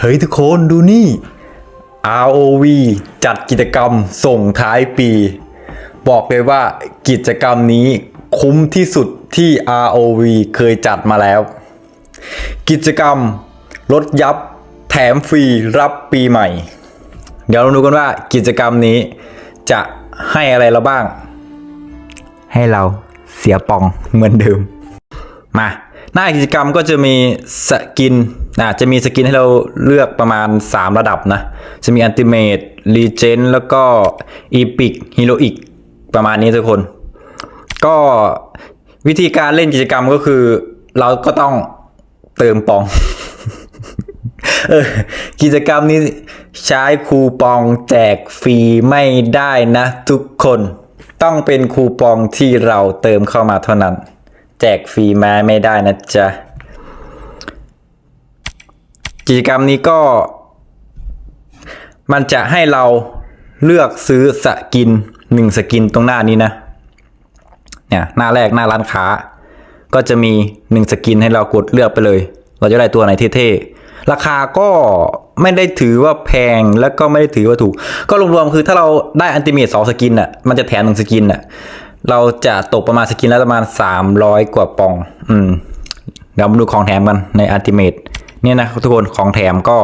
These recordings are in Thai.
เฮ้ยทุกคนดูนี่ ROV จัดกิจกรรมส่งท้ายปี บอกเลยว่ากิจกรรมนี้คุ้มที่สุดที่ ROV เคยจัดมาแล้ว กิจกรรมลดยับแถมฟรีรับปีใหม่ เดี๋ยวเราดูกันว่ากิจกรรมนี้จะให้อะไรเราบ้าง ให้เราเสียปองเหมือนเดิม มา หน้ากิจกรรมก็จะมีสกิน นะจะมีสกินให้เราเลือกประมาณ 3 ระดับนะ จะมีอันติเมตรีเจนแล้วก็อีพิกฮีโรอีกประมาณนี้ทุกคน ก็วิธีการเล่นกิจกรรมก็คือ เราก็ต้องเติมปองเออกิจกรรมนี้ใช้คูปองแจกฟรีไม่ได้นะ ทุกคนต้องเป็นคูปองที่เราเติมเข้ามาเท่านั้น แจกฟรีมาไม่ได้นะจ๊ะ กิจกรรมนี้ก็ มันจะให้เราเลือกซื้อสกินหนึ่งสกินตรงหน้านี้นะ เนี่ยหน้าแรกหน้าร้านค้า ก็จะมีหนึ่งสกินให้เรากดเลือกไปเลย เราจะได้ตัวไหนเท่ๆ ราคาก็ไม่ได้ถือว่าแพงแล้วก็ไม่ได้ถือว่าถูก ก็รวมๆคือถ้าเราได้อันติเมตสองสกินอะ มันจะแถมหนึ่งสกินอะ เราจะตกประมาณสกินละประมาณสามร้อยกว่าปอง อืม เดี๋ยวมาดูของแถมกันในอันติเมต เนี่ยนะทุกคนของแถมก็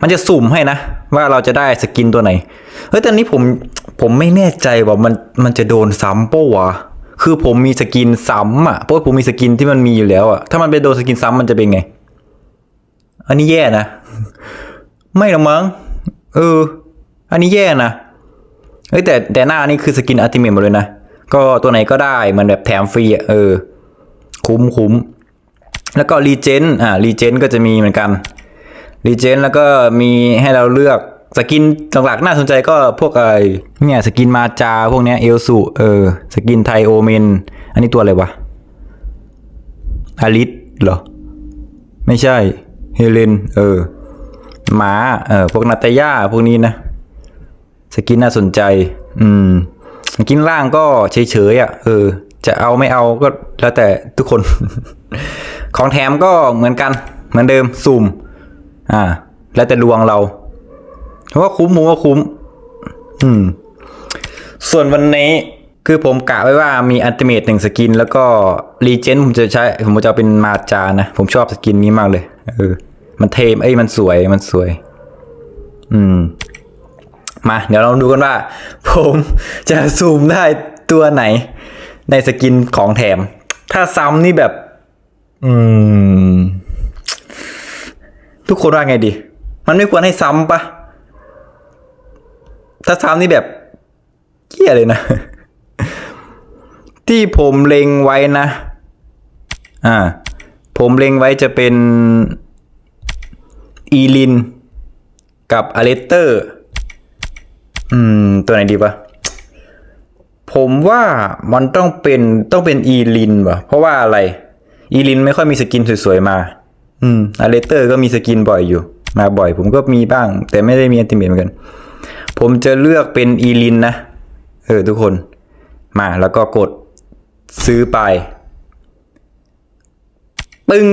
มันจะสุ่มให้นะ ว่าเราจะได้สกินตัวไหนเฮ้ยต่นี้ผมผมไม่แน่ใจว่ามันมันจะโดนซ้ำปะวะคือผมมีสกินซ้ำอะเพราะผมมีสกินที่มันมีอยู่แล้วอะถ้ามันไปโดนสกินซ้ำมันจะเป็นไง อันนี้แย่นะ ไม่หรอกมั้งเออ อันนี้แย่นะเฮ้ยแต่แต่หน้านี่คือสกินอัลติเมทหมดเลยนะ ก็ตัวไหนก็ได้มันแบบแถมฟรีอะเออ คุ้มคุ้ม แล้วก็รีเจนอ่ารีเจนก็จะมีเหมือนกันรีเจนแล้วก็มีให้เราเลือกสกินหลักๆน่าสนใจก็พวกไอ้เนี่ยสกินมาจาพวกเนี้ยเอลสุเออสกินไทโอเมน อันนี้ตัวอะไรวะอาริสเหรอ ไม่ใช่เฮเลนเออหมาเออพวกนาตาย่าพวกนี้นะ สกินน่าสนใจ อืมสกินล่างก็เฉยๆอะเออ จะเอาไม่เอาก็แล้วแต่ทุกคน ของแถมก็เหมือนกัน เหมือนเดิมสุ่ม อ่า แล้วแต่ดวงเราเพราะว่าคุ้มผมว่าคุ้ม อืม ส่วนวันนี้คือผมกะไว้ว่ามีอัลติเมทหนึ่งสกิน แล้วก็รีเจนผมจะใช้ ผมจะเอาเป็นมาจานะ ผมชอบสกินนี้มากเลยเออมันเทมเอ้ยมันสวยมันสวย อืม มาเดี๋ยวเราดูกันว่า ผมจะซูมได้ตัวไหน ในสกินของแถม ถ้าซ้ำนี่แบบ อืม ทุกคนว่าไงดี มันไม่ควรให้ซ้ำปะถ้าซ้ำนี่แบบเกี้ยเลยนะ ที่ผมเล็งไว้นะ อ่า ผมเล็งไว้จะเป็นอีลิน กับอเลสเตอร์ อืม ตัวไหนดีปะผมว่ามันต้องเป็นต้องเป็นอีลินวะเพราะว่าอะไร อีลินไม่ค่อยมีสกินสวยๆมา อืมอเลสเตอร์ก็มีสกินบ่อยอยู่ มาบ่อย ผมก็มีบ้าง แต่ไม่ได้มีอันติเมทเหมือนกัน ผมจะเลือกเป็นอีลินนะ เออทุกคน มาแล้วก็กดซื้อไป ปึ้ง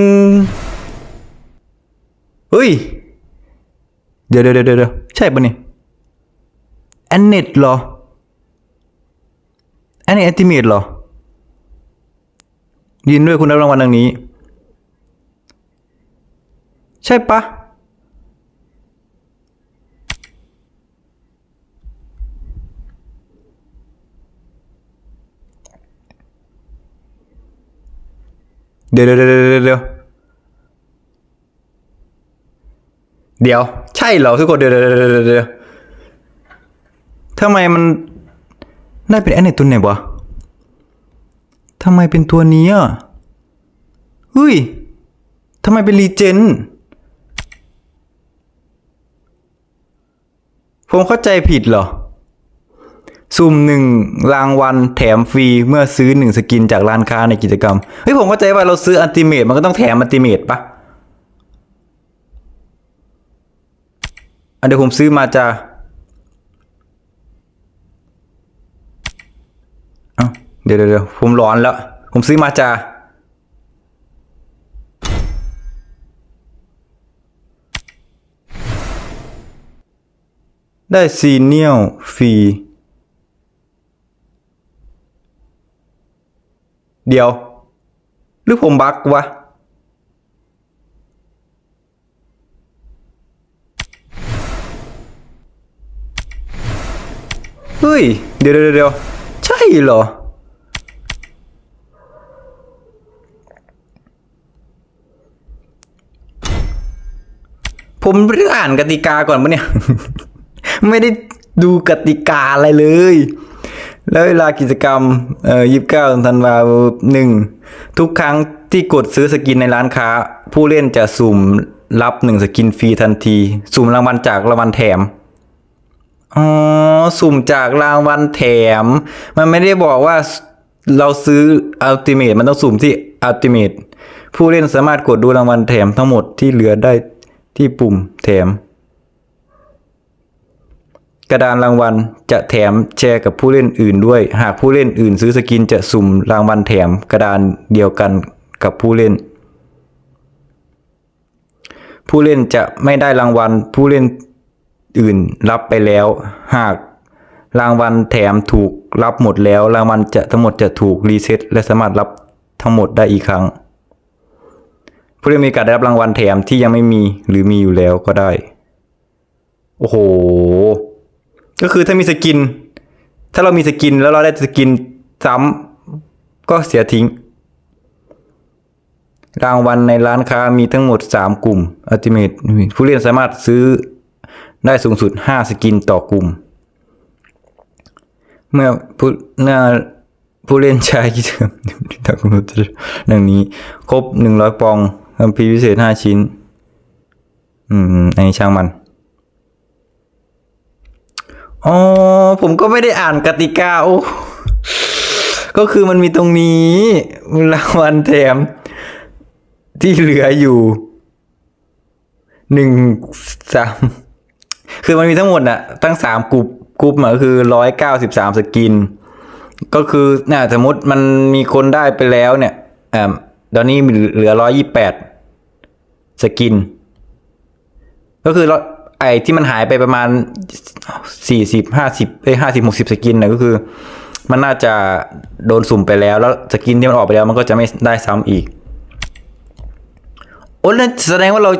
เฮ้ย เดี๋ยวเดี๋ยวเดี๋ยวเดี๋ยวใช่ปะเนี่ยแอนเน็ตเหรออันนี้แอนติเมตเหรอ ยินด้วยคุณรับรางวัลดังนี้ ใช่ปะเดี๋ยวเดี๋ยวเดี๋ยวเดี๋ยวเดี๋ยวเดี๋ยวใช่เหรอทุกคนเดี๋ยวเดี๋ยวเดี๋ยวเดี๋ยวเดี๋ยวทำไมมันได้เป็นแอนเนตตัวไหนวะทำไมเป็นตัวนี้อะ ฮ้ยทำไมเป็นรีเจน ผมเข้าใจผิดเหรอ สุ่มหนึ่งรางวัลแถมฟรี เมื่อซื้อหนึ่งสกินจากร้านค้าในกิจกรรม เฮ้ย ผมเข้าใจว่าเราซื้ออัลติเมทมันก็ต้องแถมอัลติเมทปะอันเดี๋ยวผมซื้อมาจะเดี๋ยวเดี๋ยวเดี๋ยวผมร้อนแล้ว ผมซื้อมาจะ ได้ซีเนียลฟรี เดี๋ยว หรือผมบักวะ เฮ้ย เดี๋ยวเดี๋ยวเดี๋ยวใช่เหรอ ผมไม่ได้อ่านกติกาก่อนปะเนี่ย ไม่ได้ดูกติกาอะไรเลย แล้วเวลากิจกรรมเอ่อยีิบเก้าธันวาหนึ่งทุกครั้งที่กดซื้อสกินในร้านค้า ผู้เล่นจะสุ่มรับหนึ่งสกินฟรีทันที สุ่มรางวัลจากรางวัลแถมอ๋อสุ่มจากรางวัลแถม มันไม่ได้บอกว่าเราซื้ออัลติเม e มันต้องสุ่มที่อัลติเม e ผู้เล่นสามารถกดดูรางวัลแถมทั้งหมดที่เหลือได้ที่ปุ่มแถม กระดานรางวัลจะแถมแชร์กับผู้เล่นอื่นด้วย หากผู้เล่นอื่นซื้อสกินจะสุ่มรางวัลแถมกระดานเดียวกันกับผู้เล่น ผู้เล่นจะไม่ได้รางวัลผู้เล่นอื่นรับไปแล้ว หากรางวัลแถมถูกรับหมดแล้ว รางวัลจะทั้งหมดจะถูกรีเซ็ตและสามารถรับทั้งหมดได้อีกครั้ง ผู้เล่นมีกาสได้รับรางวัลแถมที่ยังไม่มีหรือมีอยู่แล้วก็ได้ โอ้โห ก็คือถ้ามีสกิน ถ้าเรามีสกินแล้วเราได้สกินซ้ำก็เสียทิ้ง รางวัลในร้านค้ามีทั้งหมด 3 กลุ่ม Ultimate ผู้เล่นสามารถซื้อได้สูงสุด 5 สกินต่อกลุ่ม เมื่อผู้เมื่อผู้เล่นใช้กิจกรรมทางคุณดังนี้ ครบ 100 ปองคัมภีร์พิเศษ 5 ชิ้น อืมอันนี้ช่างมัน อ๋อผมก็ไม่ได้อ่านกติกาโอ้ก็คือมันมีตรงนี้รางวัลแถม ที่เหลืออยู่หนึ่งสามคือมันมีทั้งหมดน่ะตั้งสามกลุ่มกลุ่มอะคือร้อยเก้าสิบสามสกิน ก็คือเนี่ยสมมติมันมีคนได้ไปแล้วเนี่ยอ่าตอนนี้เหลือร้อยยี่แปดสกิน ก็คือเรา ไอ้ที่มันหายไปประมาณสี่สิบห้าสิบเอ้ห้าสิบหกสิบสกินนะก็คือ มันน่าจะโดนสุ่มไปแล้ว แล้วสกินที่มันออกไปแล้วมันก็จะไม่ได้ซ้ำอีก โอ้นั่นแสดงว่าเรา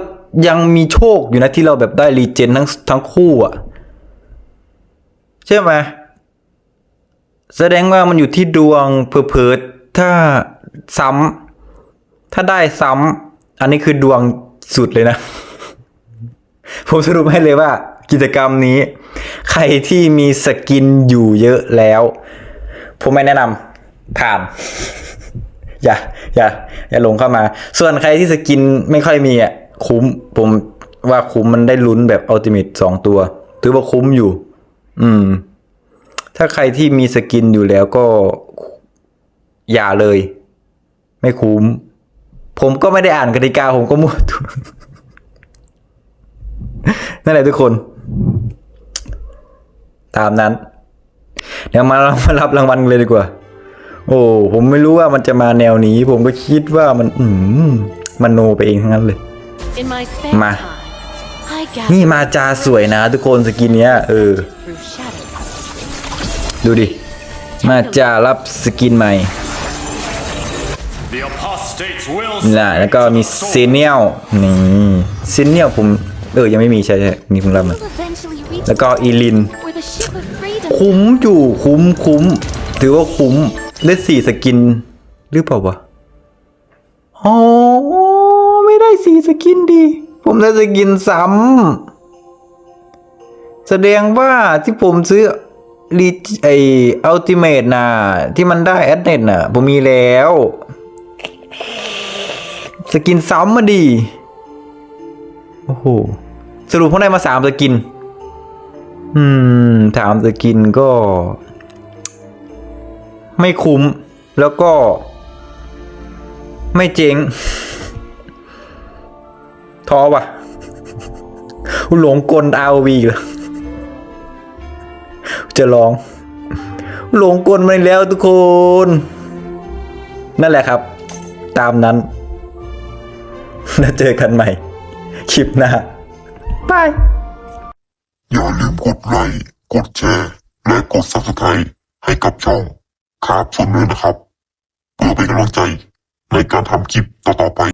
ยังมีโชคอยู่นะที่เราแบบได้รีเจนทั้งทั้งคู่อะใช่ไหมแสดงว่ามันอยู่ที่ดวงเผลอๆถ้าซ้ำถ้าได้ซ้ำอันนี้คือดวงสุดเลยนะ ผมสรุปให้เลยว่ากิจกรรมนี้ ใครที่มีสกินอยู่เยอะแล้ว ผมไม่แนะนำผ่าน อย่า อย่า อย่าลงเข้ามา ส่วนใครที่สกินไม่ค่อยมีอะคุ้ม ผมว่าคุ้มมันได้ลุ้นแบบอัลติเม e สองตัว ถือว่าคุ้มอยู่ อืม ถ้าใครที่มีสกินอยู่แล้วก็ อย่าเลย ไม่คุ้ม ผมก็ไม่ได้อ่านกติกาผมก็มั่วตัว นั่นแหละทุกคน ตามนั้น เดี๋ยวมาเรามารับรางวัลกันเลยดีกว่า โอ้ผมไม่รู้ว่ามันจะมาแนวนี้ ผมก็คิดว่ามัน อืมมันโนไปเองทั้งนั้นเลย In my spare Ma. time, I gather นี่มาจาสวยนะ ทุกคนสกินเนี้ย เออ through shadows. ดูดิ มาจารับสกินใหม่ The apostates will นะแล้วก็มีเซเนียลนี่เซเนียลผม เออ ยังไม่มีใช่ใช่มีเพิ่งรับมา We'll eventually reach แล้วก็อีลิน คุ้มอยู่คุ้มคุ้ม ถือว่าคุ้ม ได้สี่สกิน หรือเปล่าวะอ๋อไม่ได้สี่สกินดี ผมได้สกินซ้ำแสดงว่าที่ผมซื้อรีไออัลติเมทน่ะ ที่มันได้แอดเน็ตน่ะ ผมมีแล้ว สกินซ้ำมาดี โอ้โห สรุปผมได้มาสามสกิน อืมถามสกินก็ ไม่คุ้ม แล้วก็ ไม่เจ๊งท้อว่ะหลงกลอาวีแล้วจะลอง หลงกลมาแล้วทุกคน นั่นแหละครับ ตามนั้น แล้วเจอกันใหม่ คลิปหน้าบาย อย่าลืมกดไลค์ กดแชร์ และกด subscribe ให้กับช่องครับส่วนเลยนะครับ เพื่อเป็นกำลังใจในการทำคลิปต่อๆไป